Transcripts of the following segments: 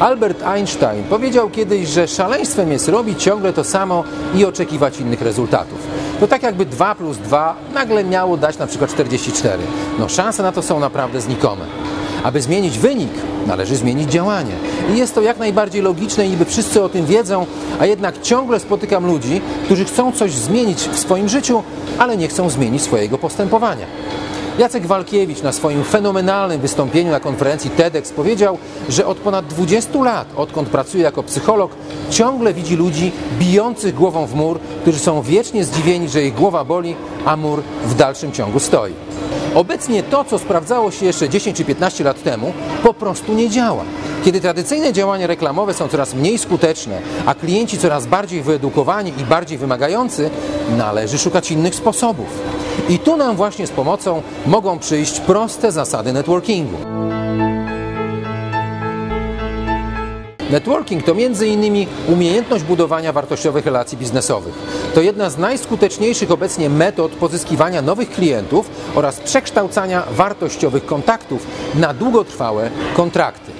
Albert Einstein powiedział kiedyś, że szaleństwem jest robić ciągle to samo i oczekiwać innych rezultatów. To tak jakby 2 plus 2 nagle miało dać na przykład 44. No szanse na to są naprawdę znikome. Aby zmienić wynik, należy zmienić działanie. I jest to jak najbardziej logiczne i niby wszyscy o tym wiedzą, a jednak ciągle spotykam ludzi, którzy chcą coś zmienić w swoim życiu, ale nie chcą zmienić swojego postępowania. Jacek Walkiewicz na swoim fenomenalnym wystąpieniu na konferencji TEDx powiedział, że od ponad 20 lat, odkąd pracuje jako psycholog, ciągle widzi ludzi bijących głową w mur, którzy są wiecznie zdziwieni, że ich głowa boli, a mur w dalszym ciągu stoi. Obecnie to, co sprawdzało się jeszcze 10 czy 15 lat temu, po prostu nie działa. Kiedy tradycyjne działania reklamowe są coraz mniej skuteczne, a klienci coraz bardziej wyedukowani i bardziej wymagający, należy szukać innych sposobów. I tu nam właśnie z pomocą mogą przyjść proste zasady networkingu. Networking to m.in. umiejętność budowania wartościowych relacji biznesowych. To jedna z najskuteczniejszych obecnie metod pozyskiwania nowych klientów oraz przekształcania wartościowych kontaktów na długotrwałe kontrakty.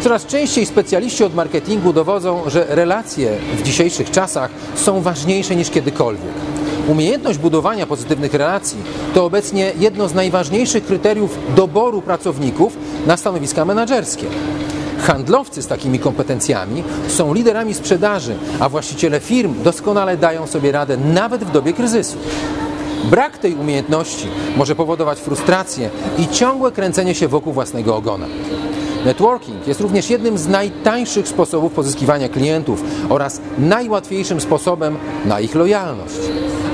Coraz częściej specjaliści od marketingu dowodzą, że relacje w dzisiejszych czasach są ważniejsze niż kiedykolwiek. Umiejętność budowania pozytywnych relacji to obecnie jedno z najważniejszych kryteriów doboru pracowników na stanowiska menedżerskie. Handlowcy z takimi kompetencjami są liderami sprzedaży, a właściciele firm doskonale dają sobie radę nawet w dobie kryzysu. Brak tej umiejętności może powodować frustrację i ciągłe kręcenie się wokół własnego ogona. Networking jest również jednym z najtańszych sposobów pozyskiwania klientów oraz najłatwiejszym sposobem na ich lojalność.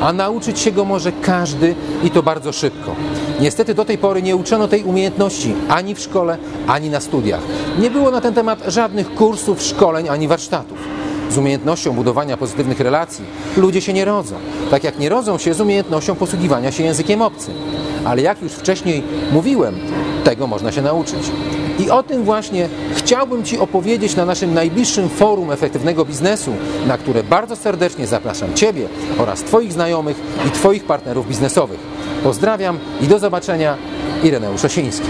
A nauczyć się go może każdy i to bardzo szybko. Niestety do tej pory nie uczono tej umiejętności ani w szkole, ani na studiach. Nie było na ten temat żadnych kursów, szkoleń ani warsztatów. Z umiejętnością budowania pozytywnych relacji ludzie się nie rodzą, tak jak nie rodzą się z umiejętnością posługiwania się językiem obcym. Ale jak już wcześniej mówiłem, tego można się nauczyć. I o tym właśnie chciałbym Ci opowiedzieć na naszym najbliższym forum efektywnego biznesu, na które bardzo serdecznie zapraszam Ciebie oraz Twoich znajomych i Twoich partnerów biznesowych. Pozdrawiam i do zobaczenia. Ireneusz Osiński.